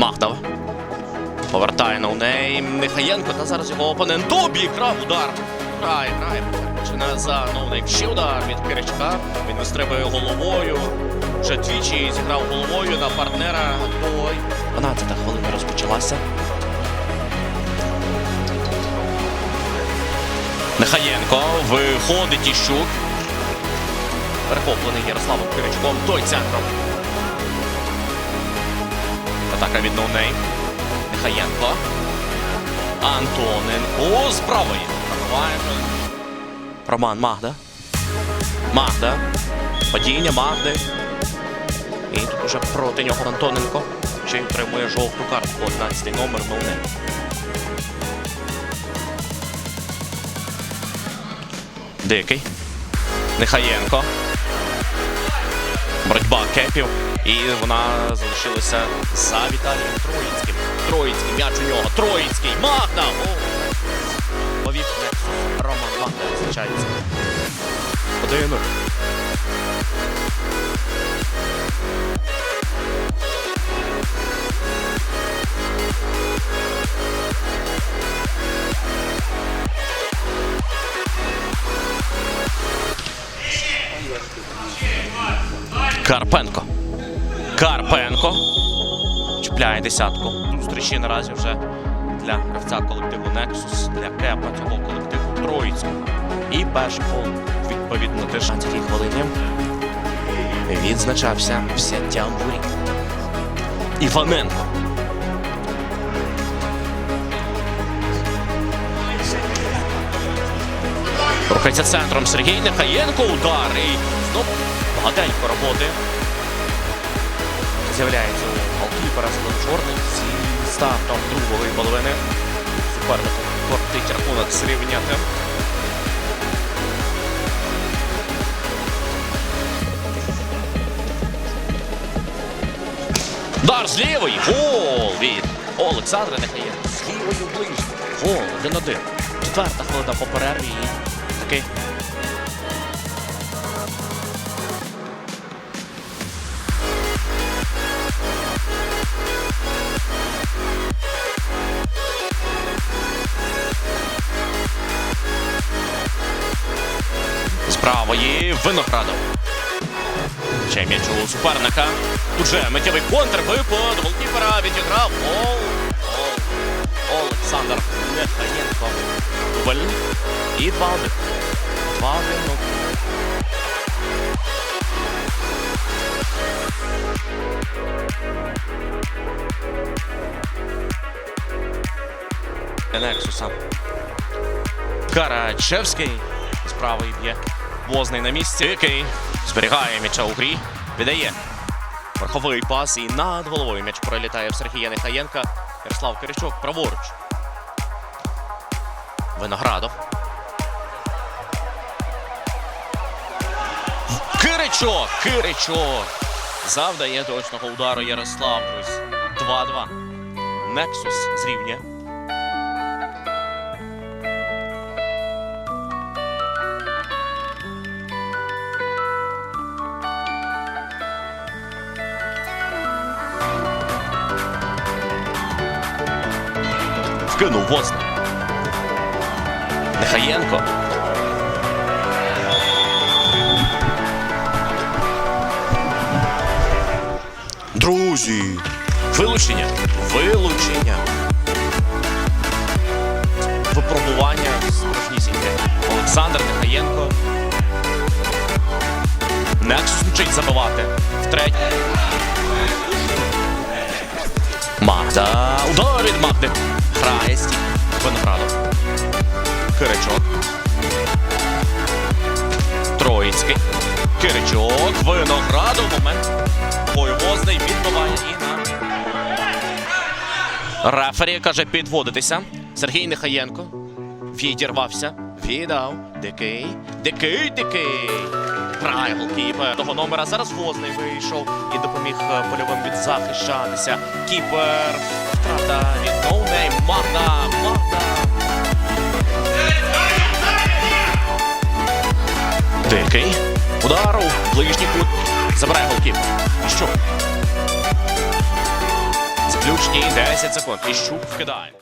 Махдав. Повертає на неї Михаєнко, та зараз його опонент обіграв удар. Грає, грає. Починає за ноунейм. Ще удар від Киричка. Він вистрибує головою. Вже двічі зіграв головою на партнера. Ой. 12 хвилина розпочалася. Михаєнко виходить Іщук. Перехоплений Ярославом Киричком. Той центром. Атака від. Михаєнко. Антоненко з правої. Роман Магда. Магда. Падіння Магди. І тут уже проти нього Антоненко. Ще й отримує жовту картку. 11 номер ноунейм. Дикий. Михаєнко. Кепів. І вона залишилася за Віталієм Троїцьким. Троїцький, м'яч у нього. Троїцький. Магда! Нексус. Роман Магда визначається. Один. Карпенко. Карпенко. Чіпляє десятку. Зустрічі наразі вже для гравця колективу Nexus, для кепа цього колективу Троїцького. І перший гол відповідно теж на цій хвилині відзначався взяттям воріт. Іваненко. Рухається центром Сергій Нехаєнко. Удар. І знову багатенько роботи. З'являється у голкіпера Чорний зі стартом другої половини. Супернику кортить рахунок зрівняти. Дар з лівої. Гол від Олександра Нехаєнка. З лівою ближче. Гол 1-1. Четверта хвилина по перерві. Такий правої Виноградов. Ще м'яч у суперника. Тут же миттєвий контр, випад, голкіпера відіграв. Гол. Гол. Олександр Нехаєнко. Дубль. І 2-1. 2-1. Ну, Нексуса. Карачевський з правої б'є. Возний на місці, який зберігає м'яча у грі. Віддає верховий пас і над головою м'яч пролітає в Сергія Нехаєнка. Ярослав Киричок праворуч. Виноградов. Киричок! Киричок! Завдає точного удару Ярослав, друзі. 2-2. Нексус зрівнює. Вкинув возна. Нехаєнко. Друзі. Вилучення. Вилучення. Випробування справжнісіньке. Олександр Нехаєнко. Нексус мчить забивати. Втретє. Киричок. Виноградов. Момент. Бойовозний відбиває і на. Рефері каже підводитися. Сергій Нехаєнко. Відірвався. Віддав. Дикий. Дикий, дикий. Грає голкіпер. Того номера зараз Возний вийшов і допоміг е, польовим відзахищатися. Кіпер. Втрата від ноунейм. Магда. Магда. Дикий. Удар у ближній кут. Забирає голкіпер. Що? Заключні 10 секунд. Іщук вкидає.